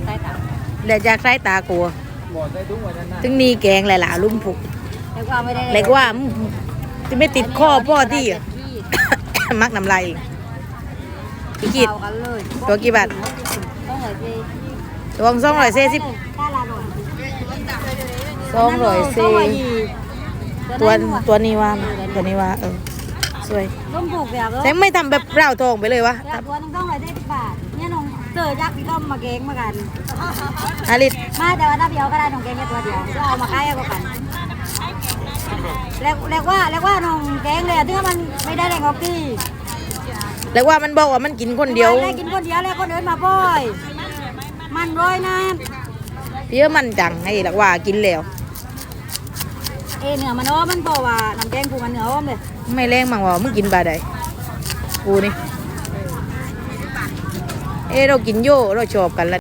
จากใต้ตาและจากสายตากลัวบ่ได้ทุกวันนั้นนะถึงนี่แกงหลายๆลุ่มผูกแล้วก็ไม่ได้เล็กว่าอืมจะไม่ติดข้อพ่อที่ขีดมักน้ำลายอีกอีกกีด เอากันเลยตัวกี่บาท ต้องเลยสิตวงสองร้อยเซสิบได้ละหน่อยสองร้อยเซสองร้อยยี่ตัวตัวนี้ว่าตัวนี้ว่าเออสวยต้มผูกแบบแต่ไม่ทำแบบเปล่าทองไปเลยวะ แบบตัวนึงต้องร้อยได้สิบบาทเนี่ยน้ องเจอยักษ์พี่ก็มาเก้งมากัน อาลิตมาแต่ว่าถ้าเดียวก็ได้น้องเก้งแค่ตัวเดียวก็เอามาขายเอากันแล้วแล้วว่าแล้วว่าน้องเก้งเลยที่มันไม่ได้แรงออกที่แล้วว่ามันบอกว่ามันกินคนเดียวได้กินคนเดียวแล้วคนอื่นมาบ่อย มันร้อยน้เยอะมันจังไอ้หลักว่ากินแล้วำเอเนื้อมันอ้อมมันบอกว่าน้ำแกงผูมันเนื้ออ้อมเลยไม่แรงมังว่ามึงกินบาใดกูนี่ เอ้เรากินโย่เราชอบกันละ